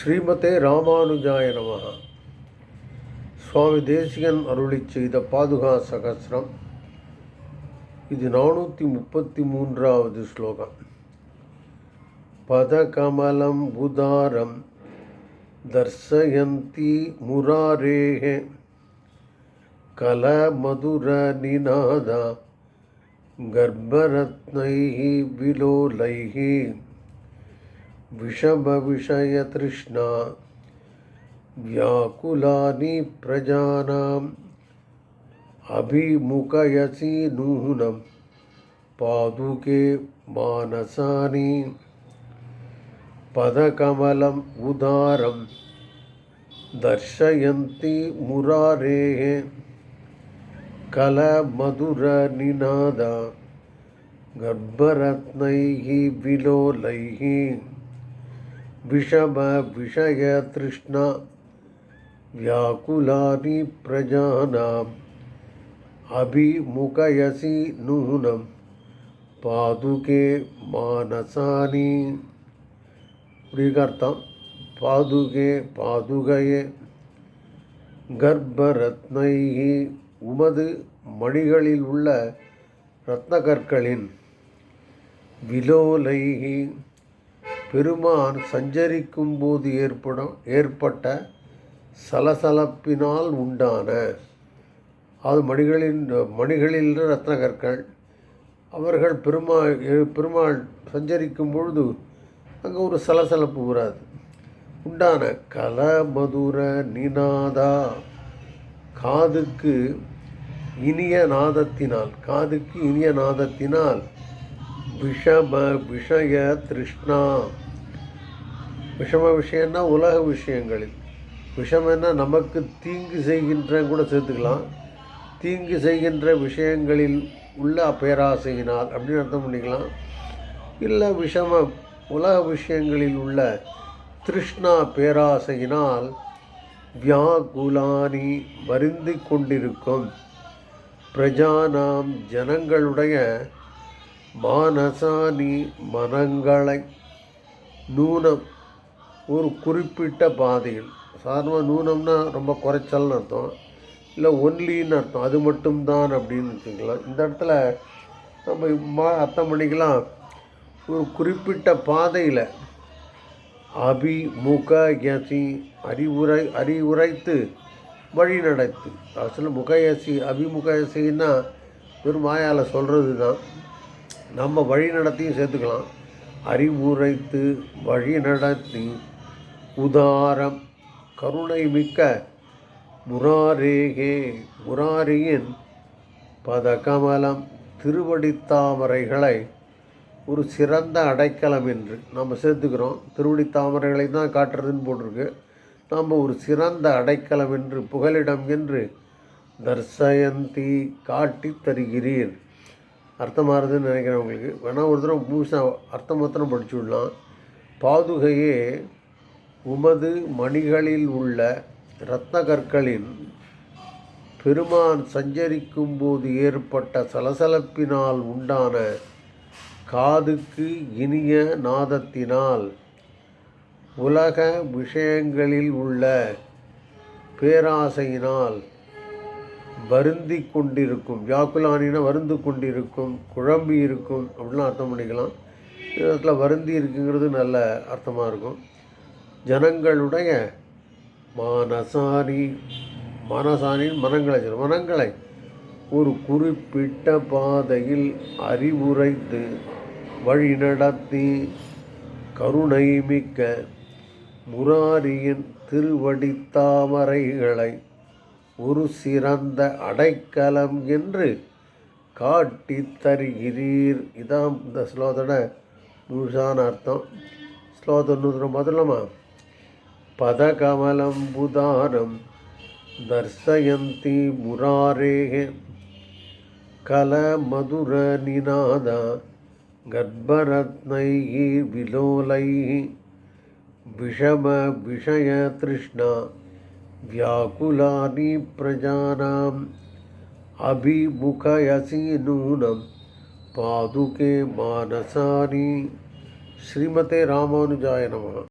ஸ்ரீமதே ராமானுஜாய நமக சுவாமி தேசிகன் அருளி செய்த பாதுகா சகசிரம். இது நானூற்றி முப்பத்தி மூன்றாவது ஸ்லோகம். பதகமலம் உதாரம் தர்சயந்தி முராரேகே. கலமதுர நிநாதா கர்ப்பரத்னை விலோலைகி विषमविषयतृष्णा। व्याकुलानि प्रजानाम् अभिमुखयसि नूनं। पादुके मानसानि पदकमलम् उदारं। दर्शयन्ति मुरारेः कलमधुरनिनाद। गर्भरत्नैः विलोलैः विषमविषयतृष्णा व्याकुलानि प्रजानाम् अभिमुखयसि नूनं पादुके मानसानि இப்படிக்கர்த்தம் பாதுகே பாதுகையே கர்ப்பரத்னைஹி உமது மணிகளில் உள்ள இரத்னகற்களின் விலோலைஹி பெருமான் சஞ்சரிக்கும் போது ஏற்படும் ஏற்பட்ட சலசலப்பினால் உண்டான அது மணிகளின் மணிகளில் ரத்னகற்கள் அவர்கள் பெருமாள் பெருமாள் சஞ்சரிக்கும் பொழுது அங்கே ஒரு சலசலப்பு வராது. உண்டான கலமதுர நினாதா காதுக்கு இனிய நாதத்தினால் காதுக்கு இனிய நாதத்தினால் விஷம விஷய திருஷ்ணா. விஷம விஷயம்னா உலக விஷயங்களில். விஷமன்னா நமக்கு தீங்கு செய்கின்ற கூட சேர்த்துக்கலாம். தீங்கு செய்கின்ற விஷயங்களில் உள்ள பேராசையினால் அப்படின்னு அர்த்தம் பண்ணிக்கலாம். இல்லை விஷம உலக விஷயங்களில் உள்ள திருஷ்ணா பேராசையினால் வியாகுலானி வருந்தி கொண்டிருக்கும். பிரஜானாம் ஜனங்களுடைய மானசானி மனங்களை நூனம் ஒரு குறிப்பிட்ட பாதையில். சாதாரணமாக நூனம்னா ரொம்ப குறைச்சல்னு அர்த்தம். இல்லை ஒன்லின்னு அர்த்தம். அது மட்டும்தான் அப்படின்னு வச்சுக்கலாம் இந்த இடத்துல நம்ம மா அர்த்தம் பண்ணிக்கலாம். ஒரு குறிப்பிட்ட பாதையில் அபிமுக யசி அறிவுரை அறிவுரைத்து வழி நடத்து. அசல் முகயசி அபிமுகயசின்னா வெறும் மாயால் சொல்கிறது தான் நம்ம வழி நடத்தியும் சேர்த்துக்கலாம். அறிவுரைத்து வழி நடத்தி உதாரம் கருணை மிக்க முராரேகே முராரியின் பதகமலம் திருவடித்தாமரைகளை ஒரு சிறந்த அடைக்கலம் என்று நம்ம சேர்த்துக்கிறோம். திருவடி தாமரைகளை தான் காட்டுறதுன்னு போட்டிருக்கு. நாம் ஒரு சிறந்த அடைக்கலம் என்று புகலிடம் என்று தர்சயந்தி காட்டி தருகிறீர். அர்த்தமாகிறதுன்னு நினைக்கிறேன் உங்களுக்கு. வேணால் ஒரு தடவை முழுசாக அர்த்தம் மாத்திரம் படிச்சு விடலாம். பாதுகையே உமது மணிகளில் உள்ள இரத்த கற்களின் பெருமான் சஞ்சரிக்கும் போது ஏற்பட்ட சலசலப்பினால் உண்டான காதுக்கு இனிய நாதத்தினால் உலக விஷயங்களில் உள்ள பேராசையினால் வருந்தி கொண்டிருக்கும் வியாக்குலானினா வருந்து கொண்டிருக்கும் குழம்பி இருக்கும் அப்படிலாம் அர்த்தம் பண்ணிக்கலாம். இடத்துல வருந்தி இருக்குங்கிறது நல்ல அர்த்தமாக இருக்கும். ஜனங்களுடைய மானசானி மனசானின் மனங்களை மனங்களை. ஒரு குறிப்பிட்ட பாதையில் அறிவுரைத்து வழிநடத்தி கருணை மிக்க முராரியின் திருவடித்தாமரைகளை ஒரு சிறந்த அடைக்கலம் என்று காட்டி தருகிறீர் இதான் இந்த ஸ்லோகத்தோட முழுசான அர்த்தம் ஸ்லோகத்தை முதலமா பதகமலம் புதாரம் தர்சயந்தி முராரேः कलमधुरनिनाद गर्भरत्नैः विलोलैः विषमविषयतृष्णा व्याकुलानि प्रजानाम् अभिमुखयसि नूनं पादुके मानसानि श्रीमते रामानुजाय नमः